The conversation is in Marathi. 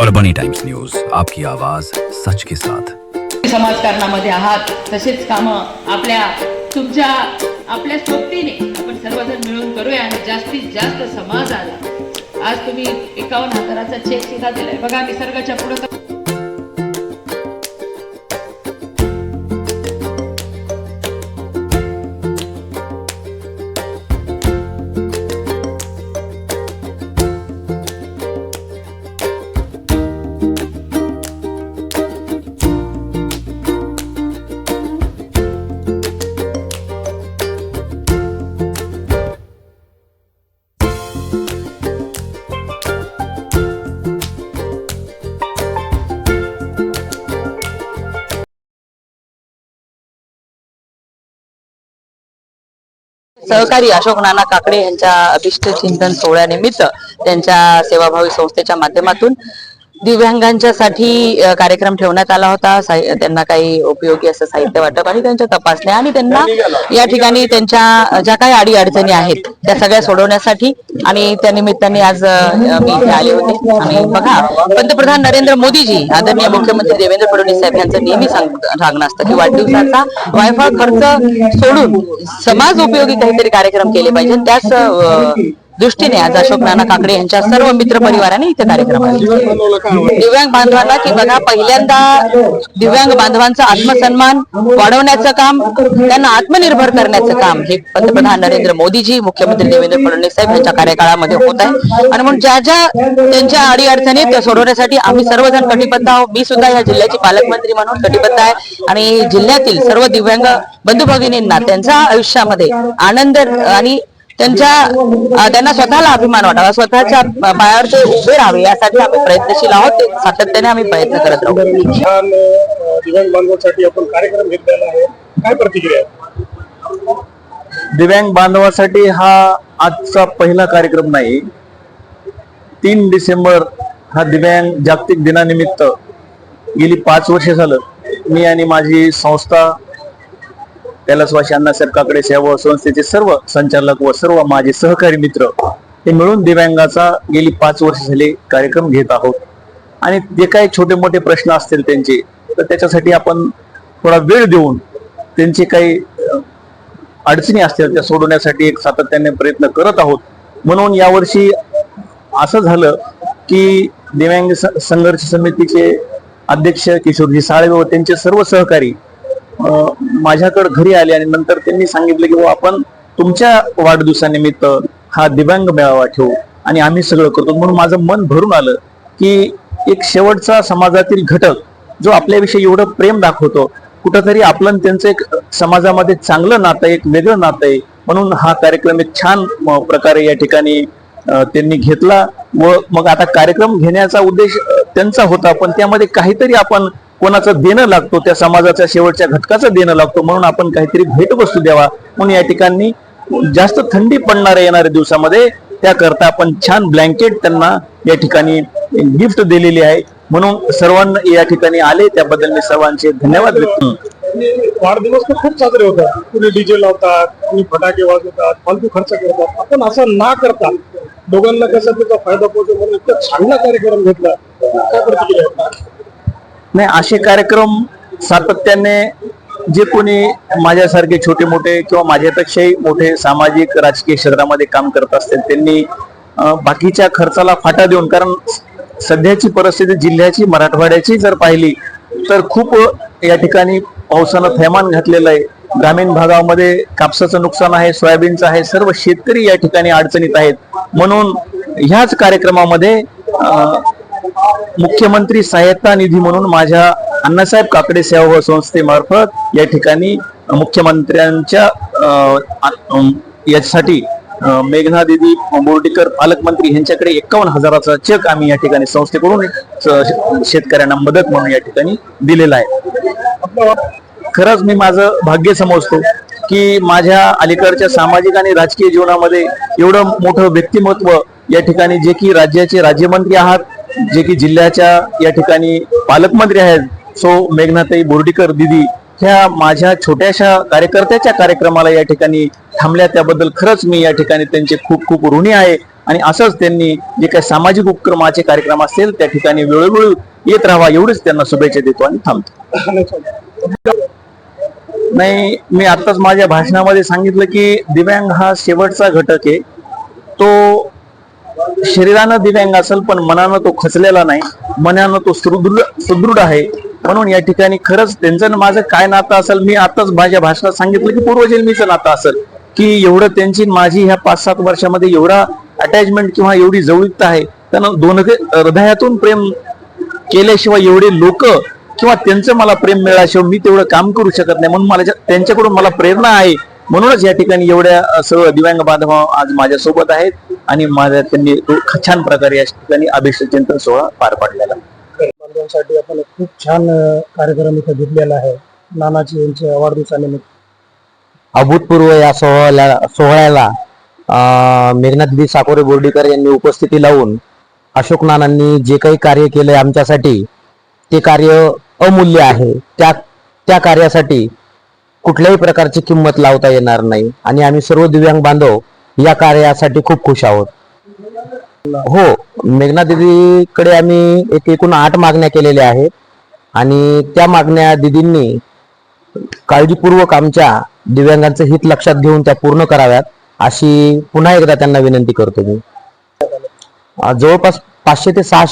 और बनी टाइम्स न्यूज आपकी आवाज सच के साथ। समाजकारणामध्ये आहात तसेच काम आपल्या तुमच्या आपल्या सोबतीने आपण सर्वजण मिळून करूया आणि जास्तीत जास्त समाजाला. आज तुम्ही एकावन्न हजाराचा चेक सुद्धा दिलाय. बघा निसर्गाच्या पुढे सहकारी अशोक नाना काकडे यांच्या अभिष्ट चिंतन सोहळ्यानिमित्त त्यांच्या सेवाभावी संस्थेच्या माध्यमातून दिव्यांगांच्यासाठी कार्यक्रम ठेवण्यात आला होता. त्यांना काही उपयोगी असं साहित्य वाटप आणि त्यांच्या तपासण्या आणि त्यांना या ठिकाणी त्यांच्या ज्या काही अडी अडचणी आहेत त्या सगळ्या सोडवण्यासाठी आणि त्या निमित्ताने आज मी इथे आले होते. आणि बघा पंतप्रधान नरेंद्र मोदीजी आदरणीय मुख्यमंत्री देवेंद्र फडणवीस साहेब यांचं नेहमी सांग- सांगणं असतं की वाढदिवसाचा वायफळ खर्च सोडून समाज उपयोगी काहीतरी कार्यक्रम केले पाहिजे त्याच दृष्टीने आज अशोक नाना काकडे यांच्या सर्व मित्र परिवाराने इथे कार्यक्रम दिव्यांग बांधवांना की बघा पहिल्यांदा दिव्यांग बांधवांचा आत्मसन्मान वाढवण्याचं काम त्यांना आत्मनिर्भर करण्याचं काम हे पंतप्रधान नरेंद्र मोदीजी मुख्यमंत्री देवेंद्र फडणवीस साहेब यांच्या कार्यकाळामध्ये होत आहे. आणि म्हणून ज्या ज्या त्यांच्या अडीअडचणी त्या सोडवण्यासाठी आम्ही सर्वजण कटिबद्ध आहोत. मी सुद्धा या जिल्ह्याची पालकमंत्री म्हणून कटिबद्ध आहे. आणि जिल्ह्यातील सर्व दिव्यांग बंधू भगिनींना त्यांच्या आयुष्यामध्ये आनंद आणि त्यांच्या त्यांना स्वतःला अभिमान वाटावा स्वतःच्या पायावर ते उभे राहावे यासाठी आम्ही प्रयत्नशील आहोत ते सातत्याने आम्ही प्रयत्न करत आपण कार्यक्रम घेतलेला आहे. काय प्रतिक्रिया आहे? दिव्यांग बांधवासाठी हा आजचा पहिला कार्यक्रम नाही. तीन डिसेंबर हा दिव्यांग जागतिक दिनानिमित्त गेली पाच वर्ष झालं. मी आणि माझी संस्था कैलासवासी अण्णासाहेब काकडे सेवा संस्थेचे सर्व संचालक व सर्व माझे सहकारी मित्र हे मिळून दिव्यांगाचा गेली पाच वर्ष झाले कार्यक्रम घेत आहोत. आणि जे काही छोटे मोठे प्रश्न असतील त्यांचे तर त्याच्यासाठी आपण थोडा वेळ देऊन त्यांचे काही अडचणी असतील त्या सोडवण्यासाठी एक सातत्याने प्रयत्न करत आहोत. म्हणून यावर्षी असं झालं की दिव्यांग स- संघर्ष समितीचे अध्यक्ष किशोरजी साळवे व त्यांचे सर्व सहकारी माझ्याकडे घरी आले आणि नंतर त्यांनी सांगितलं की "बुवा, आपण तुमच्या वाढदिवसानिमित्त हा दिव्यांग मेळावा ठेवू आणि आम्ही सगळं करतो. म्हणून माझं मन भरून आलं की एक शेवटचा समाजातील घटक जो आपल्याविषयी एवढं प्रेम दाखवतो कुठंतरी आपलं आणि त्यांचं एक समाजामध्ये चांगलं नातं आहे, एक वेगळं नातं आहे म्हणून हा कार्यक्रम एक छान म, प्रकारे या ठिकाणी त्यांनी घेतला व मग आता कार्यक्रम घेण्याचा उद्देश त्यांचा होता पण त्यामध्ये काहीतरी आपण कोणाचं देणं लागतो त्या समाजाच्या शेवटच्या घटकाचं देणं लागतो म्हणून आपण काहीतरी भेटवस्तू द्यावा. म्हणून या ठिकाणी जास्त थंडी पडणाऱ्या येणाऱ्या दिवसामध्ये त्याकरता आपण छान ब्लँकेट त्यांना या ठिकाणी गिफ्ट दिलेली आहे. म्हणून सर्वांना या ठिकाणी आले त्याबद्दल मी सर्वांचे धन्यवाद व्यक्त वाढदिवस तर खूप साजरे होतात. कुणी डीजे लावतात कुणी फटाके वाजवतात फालतू खर्च करतात. आपण असं ना करता दोघांना कसा त्याचा फायदा पोहोचेल म्हणून इतका चांगला कार्यक्रम घेतला. काय प्रतिक्रिया नाही असे कार्यक्रम सातत्याने जे कोणी माझ्यासारखे छोटे मोठे किंवा माझ्यापेक्षाही मोठे सामाजिक राजकीय क्षेत्रामध्ये काम करत असतील त्यांनी बाकीच्या खर्चाला फाटा देऊन कारण सध्याची परिस्थिती जिल्ह्याची मराठवाड्याची जर पाहिली तर खूप या ठिकाणी पावसानं थैमान घातलेलं आहे. ग्रामीण भागामध्ये कापसाचं नुकसान आहे सोयाबीनचं आहे सर्व शेतकरी या ठिकाणी अडचणीत आहेत. म्हणून ह्याच कार्यक्रमामध्ये मुख्यमंत्री सहायता निधी म्हणून माझ्या अण्णासाहेब काकडे सेवा संस्थेमार्फत या ठिकाणी मुख्यमंत्र्यांच्या याच्यासाठी मेघना दिदी बोर्डीकर पालकमंत्री यांच्याकडे एकावन्न हजाराचा चेक आम्ही या ठिकाणी संस्थेकडून शेतकऱ्यांना मदत म्हणून या ठिकाणी दिलेला आहे. खरंच मी माझं भाग्य समजतो की माझ्या अलीकडच्या सामाजिक आणि राजकीय जीवनामध्ये एवढं मोठं व्यक्तिमत्व या ठिकाणी जे की राज्याचे राज्यमंत्री आहात जे की जिल्ह्याच्या या ठिकाणी पालकमंत्री आहेत सो मेघनाताई बोर्डीकर दिदी ह्या माझ्या छोट्याशा कार्यकर्त्याच्या कार्यक्रमाला या ठिकाणी थांबल्या. त्याबद्दल खरंच मी या ठिकाणी त्यांचे खूप खूप ऋणी आहे. आणि असंच त्यांनी जे काही सामाजिक उपक्रमाचे कार्यक्रम असेल त्या ठिकाणी वेळोवेळी येत राहावा एवढीच त्यांना शुभेच्छा देतो आणि थांबतो. नाही मी आताच माझ्या भाषणामध्ये सांगितलं की दिव्यांग हा शेवटचा घटक आहे. तो शरीरानं दिव्यांग असेल पण मनानं तो खचलेला नाही. मनानं तो सुदृढ सुदृढ आहे. म्हणून या ठिकाणी खरंच त्यांचं माझं काय नातं असेल मी आताच माझ्या भाषणात सांगितलं की पूर्वजन्मीचं नातं असेल. की एवढं त्यांची माझी ह्या पाच सात वर्षामध्ये एवढा अटॅचमेंट किंवा एवढी जवळीकता आहे. त्यांना दोन हृदयातून प्रेम केल्याशिवाय एवढे लोक किंवा त्यांचं मला प्रेम मिळाल्याशिवाय मी तेवढं काम करू शकत नाही. म्हणून मला ज्या- त्यांच्याकडून मला प्रेरणा आहे. म्हणूनच या ठिकाणी एवढ्या सर्व दिव्यांग बांधव आज माझ्यासोबत आहेत. आणि माझ्या त्यांनी तो छान प्रकारे या ठिकाणी अभिषेक चिंतन सोहळा पार पाडलेला. बांधवांसाठी आपण एक खूप छान कार्यक्रम इथं घेतलेला आहे. नानाजी यांच्या वाढदिवसानिमित्त अभूतपूर्व या सोहळ्याला सोहळ्याला अं, मेघनादिदी साकोरे बोर्डीकर यांनी उपस्थिती लावून अशोक नानांनी जे काही कार्य केलंय आमच्यासाठी ते कार्य अमूल्य आहे. त्या त्या कार्यासाठी कुठल्याही प्रकारची किंमत लावता येणार नाही. आणि आम्ही सर्व दिव्यांग बांधव या कार्यासाठी खूप खुश आहोत. हो मेघना दिदीकडे आम्ही एक एकूण आठ मागण्या केलेल्या आहेत. आणि त्या मागण्या दिदींनी काळजीपूर्वक आमच्या दिव्यांगांचं हित लक्षात घेऊन त्या पूर्ण कराव्यात अशी पुन्हा एकदा त्यांना विनंती करतो मी. जवळपास पाचशे ते सहाशे